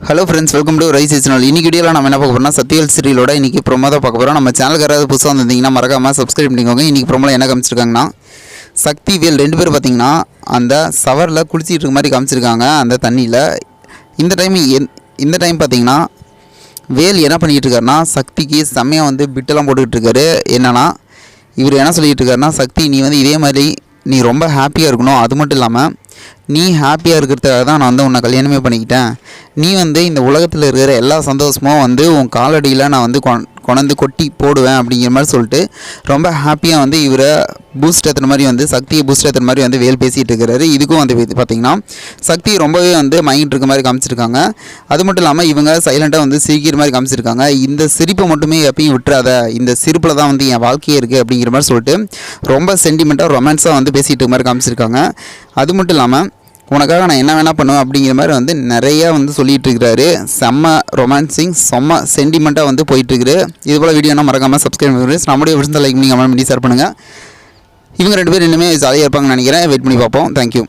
Hello friends welcome to rice channel இன்னைக்கு வீடியோவில் நம்ம என்ன பார்க்க போகிறோம்னா சத்யல் சீரியலோட இன்னைக்கு ப்ரொமோ தான் பார்க்க போகிறோம் நம்ம சேனலுக்கு யாராவது புதுசாக வந்திருந்தீங்கன்னா மறக்காமல் சப்ஸ்கிரைப் பண்ணிக்கோங்க. இன்னைக்கு ப்ரோமோவில் என்ன காமிச்சிருக்காங்கன்னா சக்தி வேல் ரெண்டு பேர் பார்த்தீங்கன்னா அந்த சவரில் குளிச்சிட்டு இருக்க மாதிரி காமிச்சிருக்காங்க அந்த தண்ணியில். இந்த டைம் இந்த டைம் பார்த்தீங்கன்னா வேல் என்ன பண்ணிக்கிட்டு இருக்காருன்னா சக்திக்கு செம்மையாக வந்து பிட்டெல்லாம் போட்டுக்கிட்டு இருக்காரு. என்னன்னா இவர் என்ன சொல்லிகிட்டு இருக்காருன்னா சக்தி நீ வந்து இதே மாதிரி நீ ரொம்ப ஹாப்பியாக இருக்கணும். அது மட்டும் இல்லாமல் நீ ஹாப்பியாக இருக்கிறதுக்காக தான் நான் வந்து உன்னை கல்யாணமே பண்ணிக்கிட்டேன். நீ வந்து இந்த உலகத்தில் இருக்கிற எல்லா சந்தோஷமும் வந்து உன் காலடியில் நான் வந்து கொ- கொண்டாந்து கொட்டி போடுவேன் அப்படிங்கிற மாதிரி சொல்லிட்டு ரொம்ப ஹாப்பியாக வந்து இவரை பூஸ்ட் ஏற்றுன மாதிரி வந்து சக்தியை பூஸ்ட் ஏற்றுன மாதிரி வந்து வேல் பேசிகிட்டு இருக்கிறாரு. இதுக்கும் வந்து பார்த்திங்கன்னா பார்த்தீங்கன்னா சக்தி ரொம்பவே வந்து மைண்ட் இருக்க மாதிரி காமிச்சிருக்காங்க. அது மட்டும் இல்லாமல் இவங்க சைலண்ட்டாக வந்து சிரிக்கிற மாதிரி காமிச்சிருக்காங்க. இந்த சிரிப்பை மட்டுமே எப்பயும் விட்டுறாத இந்த சிரிப்பில் தான் வந்து என் வாழ்க்கையே இருக்குது அப்படிங்கிற மாதிரி சொல்லிட்டு ரொம்ப சென்டிமெண்ட்டாக ரொமான்ஸாக வந்து பேசிகிட்டு இருக்க மாதிரி காமிச்சிருக்காங்க. அது மட்டும் இல்லாமல் உனக்காக நான் என்ன வேணால் பண்ணுவேன் அப்படிங்கிற மாதிரி வந்து நிறையா வந்து சொல்லிகிட்டு இருக்கிறாரு. செம்ம ரொமான்சிங் செம்ம சென்டிமெண்ட்டாக வந்து போயிட்டுருக்குது இது போல் வீடியோனா மறக்காமல் சப்ஸ்கிரைப் பண்ணுறேன் நம்முடைய விருந்த லைக் பண்ணி கமெண்ட் பண்ணி ஷேர் பண்ணுங்கள் இவங்க ரெண்டு பேர் இன்னுமே ஜாலியாக இருப்பாங்கன்னு நினைக்கிறேன். வெயிட் பண்ணி பார்ப்போம். தேங்க்யூ